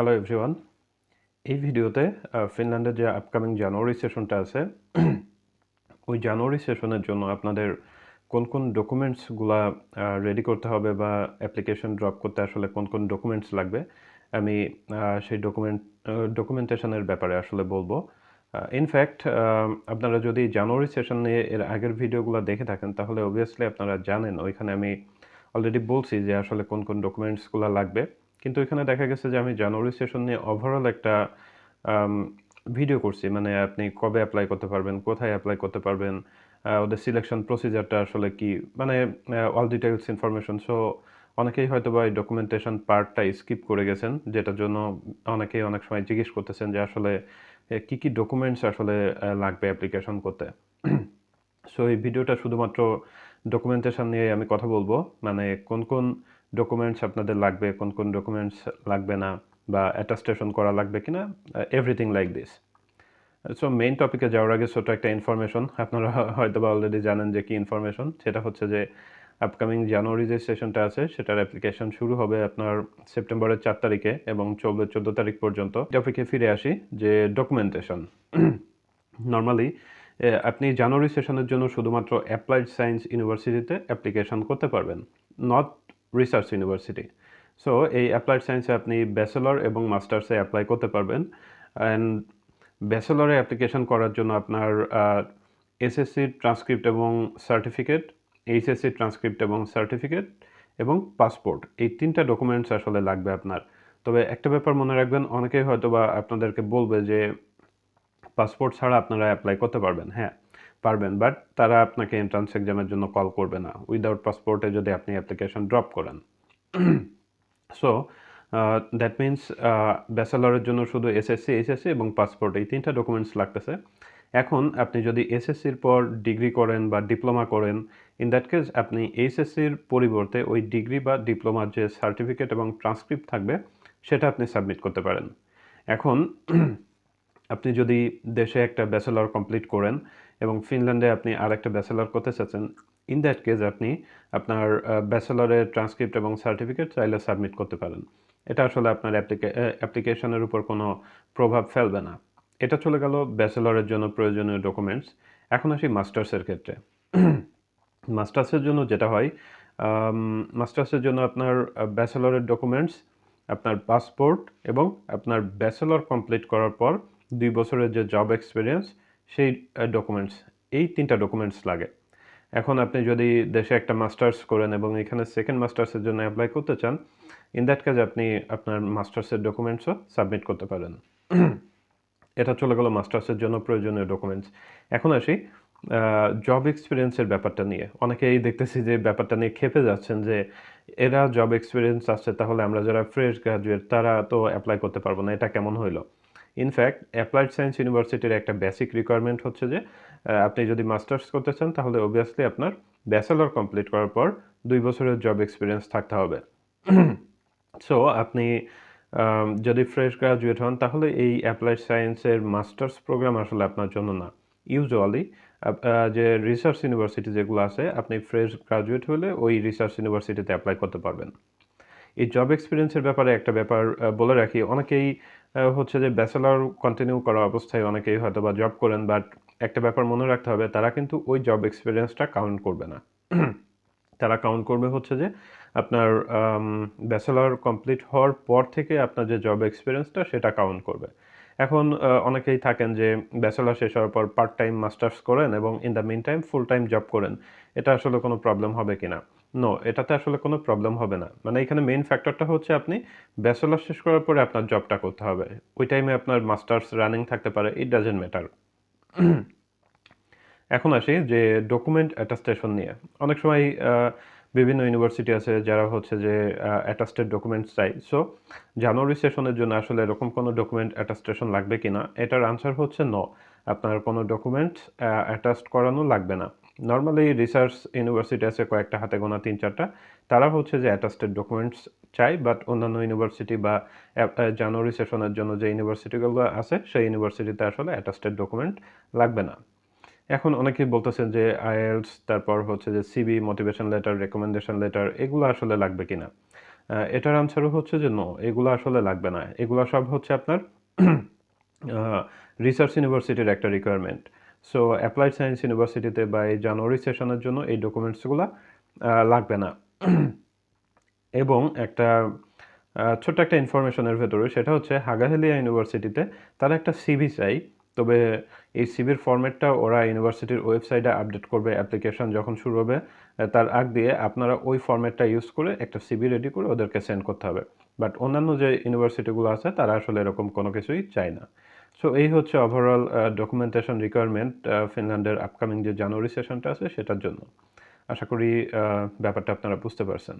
Hello everyone এই ভিডিওতে ফিনল্যান্ডের যে আপকামিং জানুয়ারি সেশনটা আছে, ওই জানুয়ারি সেশনের জন্য আপনাদের কোন কোন ডকুমেন্টসগুলা রেডি করতে হবে বা অ্যাপ্লিকেশন ড্রপ করতে আসলে কোন কোন ডকুমেন্টস লাগবে, আমি সেই ডকুমেন্ট ডকুমেন্টেশনের ব্যাপারে আসলে বলব। ইনফ্যাক্ট আপনারা যদি জানুয়ারি সেশন নিয়ে এর আগের ভিডিওগুলো দেখে থাকেন, তাহলে অবভিয়াসলি আপনারা জানেন, ওইখানে আমি অলরেডি বলছি যে আসলে কোন কোন ডকুমেন্টসগুলো লাগবে। কিন্তু এখানে দেখা গেছে যে আমি জানুয়ারি সেশন নিয়ে ওভারঅল একটা ভিডিও করছি। মানে আপনি কবে অ্যাপ্লাই করতে পারবেন, কোথায় অ্যাপ্লাই করতে পারবেন ওদের সিলেকশন প্রসিজারটা আসলে কি? মানে অল ডিটেলস ইনফরমেশন সো অনেকেই হয়তো বা এই ডকুমেন্টেশন পার্টটা স্কিপ করে গেছেন, যেটার জন্য অনেকেই অনেক সময় জিজ্ঞেস করতেছেন যে আসলে কি কি ডকুমেন্টস আসলে লাগবে অ্যাপ্লিকেশন করতে? সো এই ভিডিওটা শুধুমাত্র ডকুমেন্টেশন নিয়ে আমি কথা বলব। মানে কোন কোন ডকুমেন্টস আপনাদের লাগবে, কোন কোন ডকুমেন্টস লাগবে না, বা অ্যাটাস্টেশন করা লাগবে কিনা everything like this so main টপিকে যাওয়ার আগে ছোটো একটা ইনফরমেশন আপনারা হয়তো বা অলরেডি জানেন যে কি ইনফরমেশন সেটা হচ্ছে যে আপকামিং জানুয়ারি যে সেশনটা আছে, সেটার অ্যাপ্লিকেশন শুরু হবে আপনার সেপ্টেম্বরের চার তারিখে এবং চলবে চোদ্দ তারিখ পর্যন্ত। টপিকে ফিরে আসি যে ডকুমেন্টেশন নর্মালি আপনি জানুয়ারি সেশনের জন্য শুধুমাত্র অ্যাপ্লাইড সায়েন্স ইউনিভার্সিটিতে অ্যাপ্লিকেশন করতে পারবেন। নট রিসার্চ ইউনিভার্সিটি সো এই অ্যাপ্লাইড সায়েন্সে আপনি ব্যাচেলর এবং মাস্টার্সে অ্যাপ্লাই করতে পারবেন। অ্যান্ড ব্যাচেলরে অ্যাপ্লিকেশন করার জন্য আপনার এসএসসি ট্রান্সক্রিপ্ট এবং সার্টিফিকেট এইচএসসি ট্রান্সক্রিপ্ট এবং সার্টিফিকেট এবং পাসপোর্ট এই তিনটা ডকুমেন্টস আসলে লাগবে আপনার। তবে একটা ব্যাপার মনে রাখবেন, অনেকেই হয়তো বা আপনাদেরকে বলবে যে পাসপোর্ট ছাড়া আপনারা অ্যাপ্লাই করতে পারবেন। হ্যাঁ পারবেন বাট তারা আপনাকে এন্ট্রান্স এক্সামের জন্য কল করবে না। উইদাউট পাসপোর্টে যদি আপনি অ্যাপ্লিকেশন ড্রপ করেন। সো দ্যাট মিন্স ব্যাচেলরের জন্য শুধু এসএসসি এসএসসি এবং পাসপোর্ট এই তিনটা ডকুমেন্টস লাগতেছে। এখন আপনি যদি এসএসসির পর ডিগ্রি করেন বা ডিপ্লোমা করেন ইন দ্যাট কেস আপনি এইচএসসির পরিবর্তে ওই ডিগ্রি বা ডিপ্লোমার যে সার্টিফিকেট এবং ট্রান্সক্রিপ্ট থাকবে, সেটা আপনি সাবমিট করতে পারেন। এখন আপনি যদি দেশে একটা ব্যাচেলর কমপ্লিট করেন এবং ফিনল্যান্ডে আপনি আর একটা ব্যাচেলর করতে চাচ্ছেন ইন দ্যাট কেস আপনি আপনার ব্যাচেলরের ট্রান্সক্রিপ্ট এবং সার্টিফিকেট চাইলে সাবমিট করতে পারেন। এটা আসলে আপনার অ্যাপ্লিকেশনের উপর কোনো প্রভাব ফেলবে না। এটা চলে গেল ব্যাচেলরের জন্য প্রয়োজনীয় ডকুমেন্টস এখন আসি মাস্টার্সের ক্ষেত্রে। মাস্টার্সের জন্য যেটা হয় মাস্টার্সের জন্য আপনার ব্যাচেলরের ডকুমেন্টস আপনার পাসপোর্ট এবং আপনার ব্যাচেলর কমপ্লিট করার পর দুই বছরের যে জব এক্সপিরিয়েন্স সেই ডকুমেন্টস এই তিনটা ডকুমেন্টস লাগে। এখন আপনি যদি দেশে একটা মাস্টার্স করেন এবং এখানে সেকেন্ড মাস্টার্সের জন্য অ্যাপ্লাই করতে চান ইন দ্যাট কাজ আপনি আপনার মাস্টার্সের ডকুমেন্টসও সাবমিট করতে পারেন। এটা চলে গেল মাস্টার্সের জন্য প্রয়োজনীয় ডকুমেন্টস এখন আসি জব এক্সপিরিয়েন্সের ব্যাপারটা নিয়ে। অনেকেই দেখতেছি যে ব্যাপারটা নিয়ে খেপে যাচ্ছেন যে, এরা জব এক্সপিরিয়েন্স আসছে তাহলে আমরা যারা ফ্রেশ গ্রাজুয়েট তারা তো অ্যাপ্লাই করতে পারব না, এটা কেমন হইল? ইনফ্যাক্ট অ্যাপ্লাইড সায়েন্স ইউনিভার্সিটির একটা বেসিক রিকোয়ারমেন্ট হচ্ছে যে আপনি যদি মাস্টার্স করতে চান, তাহলে অবভিয়াসলি আপনার ব্যাচেলর কমপ্লিট করার পর দুই বছরের জব এক্সপিরিয়েন্স থাকতে হবে। সো আপনি যদি ফ্রেশ গ্রাজুয়েট হন, তাহলে এই অ্যাপ্লাইড সায়েন্সের মাস্টার্স প্রোগ্রাম আসলে আপনার জন্য না। ইউজুয়ালি যে রিসার্চ ইউনিভার্সিটি যেগুলো আছে, আপনি ফ্রেশ গ্রাজুয়েট হলে ওই রিসার্চ ইউনিভার্সিটিতে অ্যাপ্লাই করতে পারবেন। এই জব এক্সপিরিয়েন্সের ব্যাপারে একটা ব্যাপার বলে রাখি, অনেকেই হচ্ছে যে ব্যাচেলর কন্টিনিউ করা অবস্থায় অনেকেই হয়তো বা জব করেন বাট একটা ব্যাপার মনে রাখতে হবে, তারা কিন্তু ওই জব এক্সপিরিয়েন্সটা কাউন্ট করবে না। তারা কাউন্ট করবে হচ্ছে যে আপনার ব্যাচেলর কমপ্লিট হওয়ার পর থেকে আপনার যে জব এক্সপিরিয়েন্সটা সেটা কাউন্ট করবে। এখন অনেকেই থাকেন যে ব্যাচেলর শেষ হওয়ার পর পার্ট টাইম মাস্টার্স করেন এবং in the meantime full time job করেন। এটা আসলে কোনো প্রবলেম হবে কি না নো এটাতে আসলে কোনো প্রবলেম হবে না। মানে এখানে মেইন ফ্যাক্টরটা হচ্ছে আপনি ব্যাচেলর শেষ করার পরে আপনার জবটা করতে হবে। ওই টাইমে আপনার মাস্টার্স রানিং থাকতে পারে ইট ডাজেন্ট ম্যাটার এখন আসি যে ডকুমেন্ট অ্যাটাস্টেশন নিয়ে। অনেক সময় বিভিন্ন ইউনিভার্সিটি আছে যারা হচ্ছে যে অ্যাটাস্টেড ডকুমেন্টস চাই। সো জানুয়ারি সেশনের জন্য আসলে এরকম কোনো ডকুমেন্ট অ্যাটাস্টেশন লাগবে কি না এটার আনসার হচ্ছে ন আপনার কোনো ডকুমেন্টস অ্যাটাস্ট করানো লাগবে না। নর্মালি রিসার্চ ইউনিভার্সিটি আছে কয়েকটা হাতে গোনা তিন চারটা। তারা হচ্ছে যে অ্যাটাস্টেড ডকুমেন্টস চাই বাট অন্যান্য ইউনিভার্সিটি বা জানুয়ারি সেশনের জন্য যে ইউনিভার্সিটিগুলো আছে সেই ইউনিভার্সিটিতে আসলে অ্যাটাস্টেড ডকুমেন্ট লাগবে না। এখন অনেকেই বলতেছেন যে আইএলস তারপর হচ্ছে যে CV motivation letter recommendation letter এগুলো আসলে লাগবে কিনা? আহ, এটার আনসারও হচ্ছে যে নো এগুলো আসলে লাগবে না। এগুলো সব হচ্ছে আপনার রিসার্চ ইউনিভার্সিটির একটা রিকোয়ারমেন্ট সো অ্যাপ্লাইড সায়েন্স ইউনিভার্সিটিতে বা এই জানুয়ারি সেশনের জন্য এই ডকুমেন্টসগুলো লাগবে না। এবং একটা ছোট্ট একটা ইনফরমেশনের ভেতরে সেটা হচ্ছে হাগাহেলিয়া ইউনিভার্সিটিতে তারা একটা সিভি চাই। তবে এই সিভির ফরম্যাটটা ওরা ইউনিভার্সিটির ওয়েবসাইটে আপডেট করবে অ্যাপ্লিকেশন যখন শুরু হবে তার আগ দিয়ে আপনারা ওই ফরম্যাটটা ইউজ করে একটা সিভি রেডি করে ওদেরকে সেন্ড করতে হবে। বাট অন্যান্য যে ইউনিভার্সিটিগুলো আছে, তারা আসলে এরকম কোনো কিছুই চায় না। সো এই হচ্ছে ওভারঅল ডকুমেন্টেশন রিকোয়ারমেন্ট ফিনল্যান্ডের আপকামিং যে জানুয়ারি সেশনটা আছে, সেটার জন্য। আশা করি ব্যাপারটা আপনারা বুঝতে পারছেন।